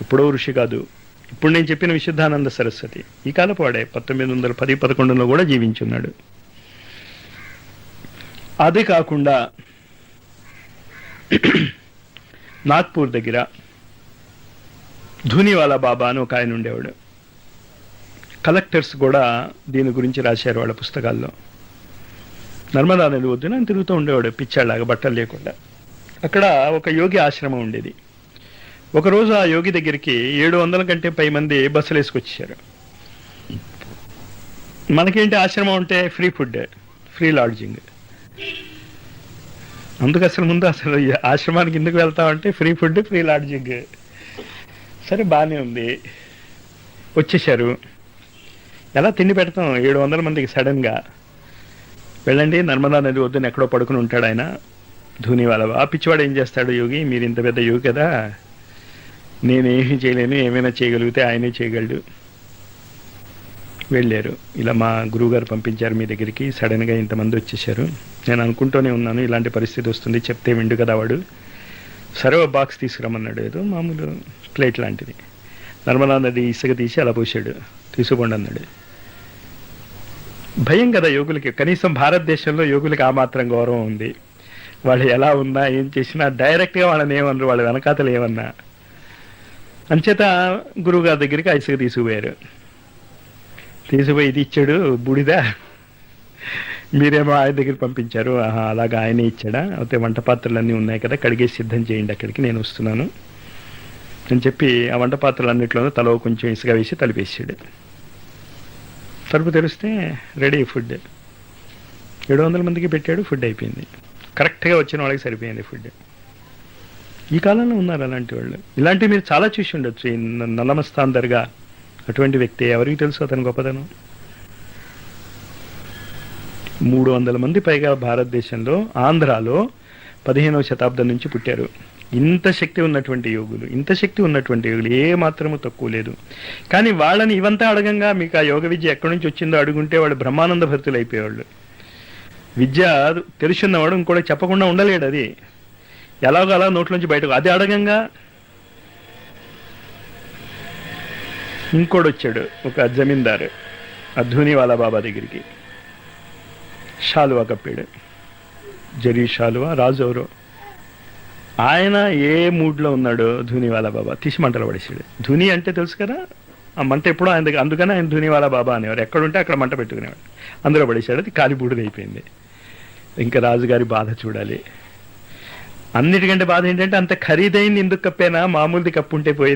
ఎప్పుడో ఋషి కాదు. ఇప్పుడు నేను చెప్పిన విశుద్ధానంద సరస్వతి. ఈ కాలపు వాడే పంతొమ్మిది వందల పది పదకొండులో కూడా జీవించున్నాడు. అది కాకుండా నాగ్పూర్ దగ్గర ధూనివాలా బాబా అని ఒక ఆయన ఉండేవాడు. కలెక్టర్స్ కూడా దీని గురించి రాశారు వాళ్ళ పుస్తకాల్లో. నర్మదా నది వద్దున తిరుగుతూ ఉండేవాడు పిచ్చాళ్ళగా బట్టలు లేకుండా. అక్కడ ఒక యోగి ఆశ్రమం ఉండేది. ఒకరోజు ఆ యోగి దగ్గరికి ఏడు వందల కంటే పై మంది బస్సులు వేసుకొచ్చారు. మనకేంటి ఆశ్రమం అంటే ఫ్రీ ఫుడ్ ఫ్రీ లాడ్జింగ్. అందుకు అసలు ముందు అసలు ఆశ్రమానికి ఎందుకు వెళ్తామంటే ఫ్రీ ఫుడ్ ఫ్రీ లాడ్జింగ్. సరే బాగానే ఉంది. వచ్చేసారు ఎలా తిండి పెడతాం? ఏడు వందల మందికి సడన్గా వెళ్ళండి నర్మదా నది వద్దని ఎక్కడో పడుకుని ఉంటాడు ఆయన. ధూని వాళ్ళ ఆ పిచ్చివాడు ఏం చేస్తాడు యోగి? మీరు ఇంత పెద్ద యోగి కదా. నేనేమి చేయలేను ఏమైనా చేయగలిగితే ఆయనే చేయగలడు. వెళ్ళారు. ఇలా మా గురువుగారు పంపించారు మీ దగ్గరికి. సడన్గా ఇంతమంది వచ్చేసారు నేను అనుకుంటూనే ఉన్నాను ఇలాంటి పరిస్థితి వస్తుంది చెప్తే విండు కదా వాడు. సరే బాక్స్ తీసుకురమ్మన్నాడు. ఏదో మామూలు ప్లేట్ లాంటిది. నర్మదా నది ఇసుక తీసి అలా పోసాడు తీసుకోండి అన్నాడు. భయం కదా యోగులకి. కనీసం భారతదేశంలో యోగులకి ఆ మాత్రం గౌరవం ఉంది. వాళ్ళు ఎలా ఉన్నా ఏం చేసినా డైరెక్ట్గా వాళ్ళని ఏమన్నారు వాళ్ళ వెనకాతలు ఏమన్నా. అంచేత గురువుగారి దగ్గరికి ఇసుక తీసుకుపోయారు. తీసుకుపోయి ఇది ఇచ్చాడు బూడిద. మీరేమో ఆయన దగ్గర పంపించారు. ఆహా అలాగా ఆయనే ఇచ్చాడా? అయితే వంట పాత్రలన్నీ ఉన్నాయి కదా కడిగేసి సిద్ధం చేయండి అక్కడికి నేను వస్తున్నాను అని చెప్పి ఆ వంట పాత్రలన్నింటిలోనూ తలో కొంచెం ఇసుక వేసి తలిపేసాడు. తలుపు తెరిస్తే రెడీ ఫుడ్. ఏడు వందల మందికి పెట్టాడు ఫుడ్ అయిపోయింది. కరెక్ట్గా వచ్చిన వాళ్ళకి సరిపోయింది ఫుడ్. ఈ కాలంలో ఉన్నారు అలాంటి వాళ్ళు. ఇలాంటివి మీరు చాలా చూసి ఉండొచ్చు. ఈ నల్లమస్తాన్ దర్గా అటువంటి వ్యక్తి ఎవరికి తెలుసు అతని గొప్పతనం? మూడు వందల మంది పైగా భారతదేశంలో ఆంధ్రాలో పదిహేనవ శతాబ్దం నుంచి పుట్టారు. ఇంత శక్తి ఉన్నటువంటి యోగులు ఇంత శక్తి ఉన్నటువంటి యోగులు ఏ మాత్రము తక్కువ లేదు. కానీ వాళ్ళని ఇవంతా అడగంగా మీకు ఆ యోగ విద్య ఎక్కడి నుంచి వచ్చిందో అడుగుంటే వాళ్ళు బ్రహ్మానంద భక్తులు అయిపోయేవాళ్ళు విద్య తెలుసున్నవాడు ఇంకోటి చెప్పకుండా ఉండలేడు అది. ఎలాగో అలా నోట్లోంచి బయటకు అది అడగంగా. ఇంకోడు వచ్చాడు ఒక జమీందారు అధుని వాళ్ళ బాబా దగ్గరికి. షాలువా కప్పాడు. జరీ షాలువా రాజు ఎవరో? ఆయన ఏ మూడ్లో ఉన్నాడో ధూనివాలా బాబా తీసి మంటలు పడేసాడు ధుని అంటే తెలుసు కదా? ఆ మంట ఎప్పుడో ఆయన దగ్గర అందుకనే ఆయన ధూనివాలా బాబా అనేవారు. ఎక్కడుంటే అక్కడ మంట పెట్టుకునేవాడు. అందులో పడేశాడు అది కాలిబూడిది అయిపోయింది ఇంకా రాజుగారి బాధ చూడాలి. అన్నిటికంటే బాధ ఏంటంటే అంత ఖరీదైంది ఎందుకు కప్పేనా? మామూలుది కప్పు ఉంటే పోయి